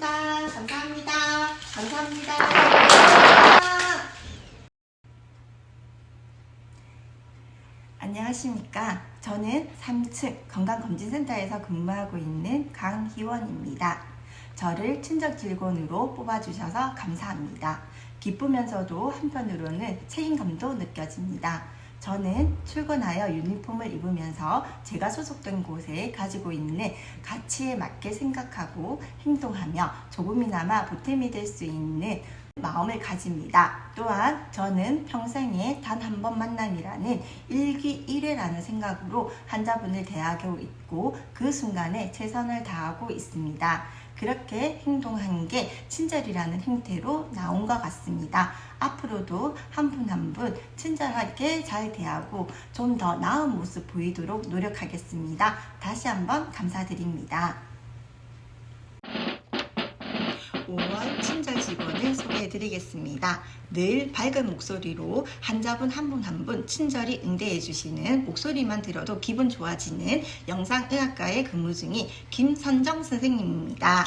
감사합니다. 감사합니다. 감사합니다. 안녕하십니까. 저는 3층 건강검진센터에서 근무하고 있는 강희원입니다. 저를 친정 직원으로 뽑아주셔서 감사합니다. 기쁘면서도 한편으로는 책임감도 느껴집니다. 저는 출근하여 유니폼을 입으면서 제가 소속된 곳에 가지고 있는 가치에 맞게 생각하고 행동하며 조금이나마 보탬이 될 수 있는 마음을 가집니다. 또한 저는 평생에 단 한 번 만남이라는 일기일회라는 생각으로 환자분을 대하고 있고 그 순간에 최선을 다하고 있습니다. 그렇게 행동한 게 친절이라는 형태로 나온 것 같습니다. 앞으로도 한 분 한 분 친절하게 잘 대하고 좀 더 나은 모습 보이도록 노력하겠습니다. 다시 한번 감사드립니다. 드리겠습니다. 늘 밝은 목소리로 환자분 한 분 한 분 친절히 응대해 주시는 목소리만 들어도 기분 좋아지는 영상의학과에 근무 중인 김선정 선생님입니다.